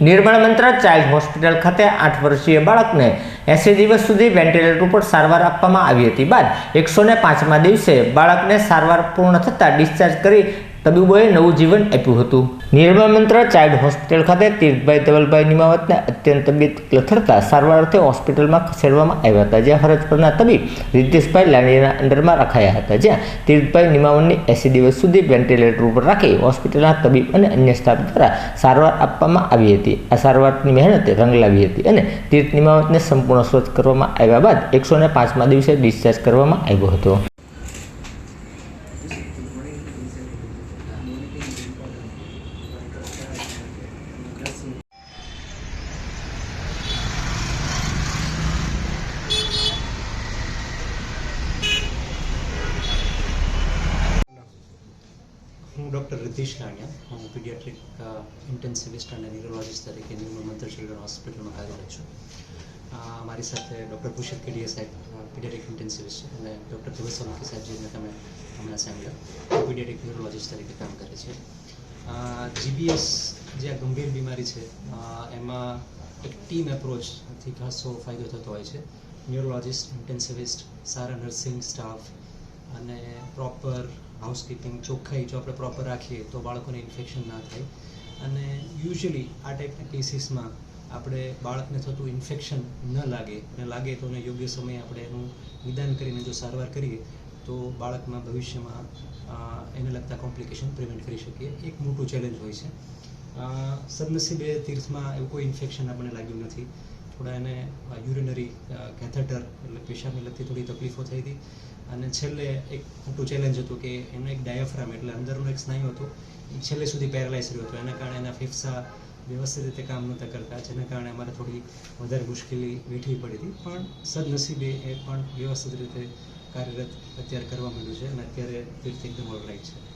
નિર્મળ મંત્ર child hospital ખાતે આઠ વર્ષીય બાળકને એંસી દિવસ સુધી વેન્ટિલેટર ઉપર સારવાર આપવામાં આવી હતી બાદ એકસો પાંચમા દિવસે બાળકને સારવાર પૂર્ણ થતાં ડિસ્ચાર્જ કરી તબીબોએ નવું જીવન આપ્યું હતું. નિર્મળ મંત્ર ચાઇલ્ડ હોસ્પિટલ ખાતે તીર્થભાઈ ધવલભાઈ નિમાવતને અત્યંત તબિયત લથડતા સારવાર અર્થે હોસ્પિટલમાં ખસેડવામાં આવ્યા હતા, જ્યાં ફરજ પરના તબીબ રિદ્ધેશભાઈ લાણીના અંડરમાં રખાયા હતા, જ્યાં તીર્થભાઈ નિમાવનની એસી દિવસ સુધી વેન્ટિલેટર ઉપર રાખી હોસ્પિટલના તબીબ અને અન્ય સ્ટાફ દ્વારા સારવાર આપવામાં આવી હતી. આ સારવારની મહેનતે રંગ લાવી હતી અને તીર્થ નિમાવતને સંપૂર્ણ સ્વચ્છ કરવામાં આવ્યા બાદ એકસો ને પાંચમા દિવસે ડિસ્ચાર્જ કરવામાં આવ્યો હતો. ડૉક્ટર રિધીશ નાણિયા હું પીડિયાટ્રિક ઇન્ટેન્સિવિસ્ટ અને ન્યુરોલોજિસ્ટ તરીકે ન્યૂ મંત્ર ચિલ્ડ્રન હોસ્પિટલમાં કાર્યરત છું. મારી સાથે ડૉક્ટર ભૂષિત કેડીએ સાહેબ પીડિયાટ્રિક ઇન્ટેન્સિવિસ્ટ અને ડૉક્ટર ધ્રુવ સોલંકી સાહેબજીને તમે હમણાં સાંભળ્યા પીડિયાટ્રિક ન્યુરોલોજિસ્ટ તરીકે કામ કરે છે. જીબીએસ જે આ ગંભીર બીમારી છે એમાં એક ટીમ એપ્રોચથી ખાસો ફાયદો થતો હોય છે. ન્યુરોલોજિસ્ટ ઇન્ટેન્સિવિસ્ટ સારા નર્સિંગ સ્ટાફ અને પ્રોપર હાઉસકીપિંગ ચોખ્ખાઈ જો આપણે પ્રોપર રાખીએ તો બાળકોને ઇન્ફેક્શન ના થાય. અને યુઝ્યુઅલી આ ટાઈપના કેસીસમાં આપણે બાળકને થતું ઇન્ફેક્શન ન લાગે. અને લાગે તો એને યોગ્ય સમયે આપણે એનું નિદાન કરીને જો સારવાર કરીએ, તો બાળકમાં ભવિષ્યમાં એને લગતા કોમ્પ્લિકેશન પ્રિવેન્ટ કરી શકીએ. એક મોટું ચેલેન્જ હોય છે. સદનસીબે તીર્થમાં એવું કોઈ ઇન્ફેક્શન આપણને લાગ્યું નથી. થોડા એને યુરિનરી કેથેટર એટલે પેશાબને લગતી થોડી તકલીફો થઈ હતી. અને છેલ્લે એક મોટું ચેલેન્જ હતું કે એનો એક ડાયાફ્રામ એટલે અંદરનો એક સ્નાયુ હતો, એ છેલ્લે સુધી પેરાલાઇઝ રહ્યો હતો. એના કારણે એના ફેફસા વ્યવસ્થિત રીતે કામ નહોતા કરતા, જેના કારણે અમારે થોડી વધારે મુશ્કેલી વેઠવી પડી હતી. પણ સદનસીબે એ પણ વ્યવસ્થિત રીતે કાર્યરત અત્યારે કરવા માંડ્યું છે અને અત્યારે તીર્થ એકદમ ઓલરાઈટ છે.